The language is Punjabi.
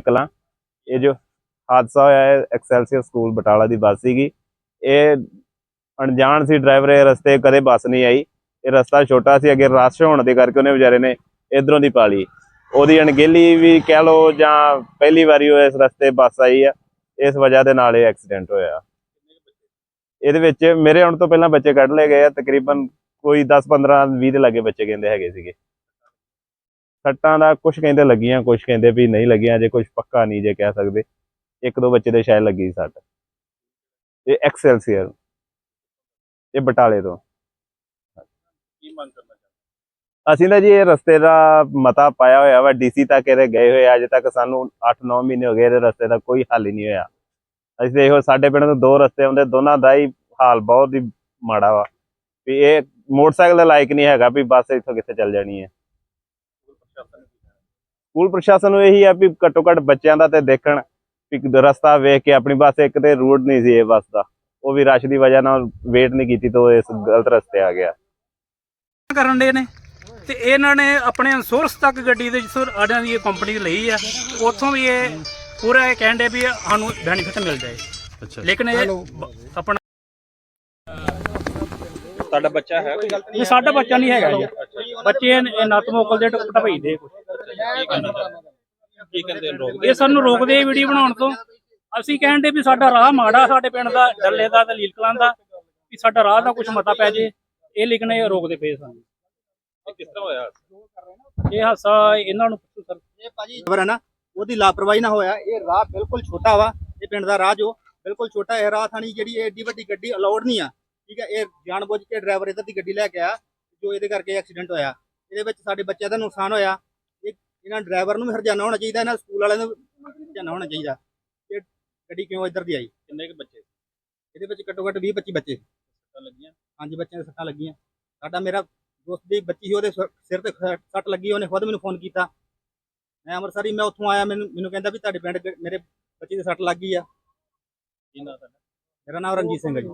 ਕਲਾਂ ਇਹ ਜੋ ਹਾਦਸਾ ਹੋਇਆ ਹੈ ਐਕਸੈਲਸੀਅਰ ਸਕੂਲ ਬਟਾਲਾ ਦੀ ਬੱਸ ਸੀਗੀ। ਇਹ ਅਣਜਾਣ ਸੀ ਡਰਾਈਵਰ, ਇਹ ਰਸਤੇ ਕਦੇ ਬੱਸ ਨਹੀਂ ਆਈ। ਇਹ ਰਸਤਾ ਛੋਟਾ ਸੀ, ਅੱਗੇ ਰਸ਼ ਹੋਣ ਦੇ ਕਰਕੇ ਉਹਨੇ ਵਿਚਾਰੇ ਨੇ ਇਧਰੋਂ ਦੀ ਪਾ ਉਹਦੀ ਅਣਗਹਿਲੀ ਵੀ ਕਹਿ ਲਓ ਜਾਂ ਪਹਿਲੀ ਵਾਰੀ ਉਹ ਇਸ ਰਸਤੇ ਬੱਸ ਆਈ ਆ, ਇਸ ਵਜ੍ਹਾ ਦੇ ਨਾਲ ਇਹ ਐਕਸੀਡੈਂਟ ਹੋਇਆ। ਇਹਦੇ ਵਿੱਚ ਮੇਰੇ ਆਉਣ ਤੋਂ ਪਹਿਲਾਂ ਬੱਚੇ ਕੱਢ ਲਏ ਗਏ ਆ, ਤਕਰੀਬਨ ਕੋਈ 10 15 20 ਦੇ ਲਾਗੇ ਬੱਚੇ ਕਹਿੰਦੇ ਹੈਗੇ ਸੀਗੇ। ਸੱਟਾਂ ਦਾ ਕੁਝ ਕਹਿੰਦੇ ਲੱਗੀਆਂ ਕੁਝ ਕਹਿੰਦੇ ਵੀ ਨਹੀਂ ਲੱਗੀਆਂ ਜੇ ਕੁਝ ਪੱਕਾ ਨਹੀਂ ਜੇ ਕਹਿ ਸਕਦੇ। ਇੱਕ ਦੋ ਬੱਚੇ ਦੇ ਸ਼ਾਇਦ ਲੱਗੀ ਸੱਟ। ਇਹ ਐਕਸੈਲਸੀਅਰ ਇਹ ਬਟਾਲੇ ਤੋਂ। ਕੀ ਮੰਗ ਕਰਨਾ ਅਸੀਂ ਤਾਂ ਜੀ ਇਹ ਰਸਤੇ ਦਾ ਮਤਾ ਪਾਇਆ ਹੋਇਆ ਵਾ ਡੀਸੀ ਤੱਕ ਇਹਦੇ ਗਏ ਹੋਏ ਅਜੇ ਤੱਕ ਸਾਨੂੰ 8-9 ਮਹੀਨੇ ਹੋ ਗਏ ਇਹਦੇ ਰਸਤੇ ਦਾ ਕੋਈ ਹੱਲ ਹੀ ਨਹੀਂ ਹੋਇਆ। ਅਸੀਂ ਦੇਖੋ ਸਾਡੇ ਪਿੰਡ ਤੋਂ ਦੋ ਰਸਤੇ ਆਉਂਦੇ ਦੋਨਾਂ ਦਾ ਹੀ ਹਾਲ ਬਹੁਤ ਹੀ ਮਾੜਾ ਵਾ। ਵੀ ਇਹ ਮੋਟਰਸਾਈਕਲ ਦੇ ਲਾਇਕ ਨਹੀਂ ਹੈਗਾ ਵੀ ਬੱਸ ਇੱਥੋਂ ਕਿੱਥੇ ਚੱਲ ਜਾਣੀ ਹੈ। ਸਕੂਲ ਪ੍ਰਸ਼ਾਸਨ ਨੂੰ ਇਹੀ ਆ ਵੀ ਘੱਟੋ ਘੱਟ ਬੱਚਿਆਂ ਦਾ ਤੇ ਦੇਖਣ ਵੀ ਰਸਤਾ ਵੇਖ ਕੇ ਆਪਣੀ ਬੱਸ ਇੱਕ ਤੇ ਰੂਟ ਨਹੀਂ ਸੀ ਇਹ ਬੱਸ ਦਾ। ਉਹ ਵੀ ਰਸ਼ ਦੀ ਵਜ੍ਹਾ ਨਾਲ ਵੇਟ ਨਹੀਂ ਕੀਤੀ ਤਾਂ ਇਸ ਗਲਤ ਰਸਤੇ ਆ ਗਿਆ। ਕਰਨ ਦੇ ਨੇ ਤੇ ਇਹਨਾਂ ਨੇ ਆਪਣੇ ਸੋਰਸ ਤੱਕ ਗੱਡੀ ਦੇ ਜਿਸੋਂ ਆਡਿਆਂ ਦੀ ਇਹ ਕੰਪਨੀ ਲਈ ਆ। ਉੱਥੋਂ ਵੀ ਇਹ ਪੂਰਾ ਇਹ ਕਹਿੰਦੇ ਵੀ ਸਾਨੂੰ ਬੈਨੀਫਿਟ ਮਿਲ ਜਾਏ। ਅੱਛਾ। ਲੇਕਿਨ ਇਹ ਆਪਣਾ ਤੁਹਾਡਾ ਬੱਚਾ ਹੈ ਕੋਈ? ਇਹ ਸਾਡਾ ਬੱਚਾ ਨਹੀਂ ਹੈਗਾ ਜੀ। ਬੱਚੇ ਇਹ ਨੱਤ ਮੋਕਲ ਦੇ ਟੁਕਟਾ ਭਈਦੇ ਕੀ ਕਹਿੰਦੇ ਲੋਕ ਇਹ ਸਾਨੂੰ ਰੋਕਦੇ ਵੀਡੀਓ ਬਣਾਉਣ ਤੋਂ। ਅਸੀਂ ਕਹਿੰਦੇ ਵੀ ਸਾਡਾ ਰਾਹ ਮਾੜਾ ਸਾਡੇ ਪਿੰਡ ਦਾ ਡੱਲੇ ਦਾ ਤੇ ਲੀਲਕਲਾਂ ਦਾ ਵੀ ਸਾਡਾ ਰਾਹ ਦਾ ਕੁਝ ਮਤਾ ਪੈ ਜੇ। ਇਹ ਲਿਖਣ ਰੋਕਦੇ ਪਏ ਸਾਨੂੰ। ਇਹ ਕਿਸ ਤਰ੍ਹਾਂ ਹੋਇਆ? ਇਹ ਹਾਸਾ ਇਹਨਾਂ ਨੂੰ ਪੁੱਛੋ ਸਰ। ਇਹ ਭਾਜੀ ਖਬਰ ਹੈ ਨਾ ਉਹਦੀ ਲਾਪਰਵਾਹੀ ਨਾ ਹੋਇਆ। ਇਹ ਰਾਹ ਬਿਲਕੁਲ ਛੋਟਾ ਵਾ। ਇਹ ਪਿੰਡ ਦਾ ਰਾਹ ਜੋ ਬਿਲਕੁਲ ਛੋਟਾ ਇਹ ਰਾਹ ਥਾਣੀ ਜਿਹੜੀ ਏਡੀ ਵੱਡੀ ਗੱਡੀ ਅਲਾਉਡ ਨਹੀਂ ਆ। ਠੀਕ ਹੈ ਇਹ ਜਾਣਬੁੱਝ ਕੇ ਡਰਾਈਵਰ ਇੱਧਰ ਦੀ ਗੱਡੀ ਲੈ ਕੇ ਆਇਆ ਜੋ ਇਹਦੇ ਕਰਕੇ ਐਕਸੀਡੈਂਟ ਹੋਇਆ। ਇਹਦੇ ਵਿੱਚ ਸਾਡੇ ਬੱਚਿਆਂ ਦਾ ਨੁਕਸਾਨ ਹੋਇਆ। ਇਹ ਇਹਨਾਂ ਡਰਾਈਵਰ ਨੂੰ ਵੀ ਹਰਜਾਨਾ ਹੋਣਾ ਚਾਹੀਦਾ ਇਹਨਾਂ ਸਕੂਲ ਵਾਲਿਆਂ ਨੂੰ ਹਰਜਾਨਾ ਹੋਣਾ ਚਾਹੀਦਾ। ਇਹ ਗੱਡੀ ਕਿਉਂ ਇੱਧਰ ਦੀ ਆਈ? ਕਿੰਨੇ ਕੁ ਬੱਚੇ? ਇਹਦੇ ਵਿੱਚ ਘੱਟੋ ਘੱਟ 20 25 ਬੱਚੇ। ਸੱਟਾਂ ਲੱਗੀਆਂ? ਹਾਂਜੀ ਬੱਚਿਆਂ ਦੇ ਸੱਟਾਂ ਲੱਗੀਆਂ। ਸਾਡਾ ਮੇਰਾ ਦੋਸਤ ਦੀ ਬੱਚੀ ਸੀ ਉਹਦੇ ਸਿਰ ਤੇ ਸੱਟ ਲੱਗੀ ਉਹਨੇ ਖੁਦ ਮੈਨੂੰ ਫੋਨ ਕੀਤਾ। ਮੈਂ ਅੰਮ੍ਰਿਤਸਰ ਮੈਂ ਉੱਥੋਂ ਆਇਆ ਮੈਨੂੰ ਮੈਨੂੰ ਕਹਿੰਦਾ ਵੀ ਤੁਹਾਡੇ ਪਿੰਡ ਮੇਰੇ ਬੱਚੀ ਦੇ ਸੱਟ ਲੱਗ ਗਈ ਆ। ਕੀ ਨਾਂ ਤੁਹਾਡਾ? ਮੇਰਾ ਨਾਮ ਰਣਜੀਤ ਸਿੰਘ ਹੈ ਜੀ।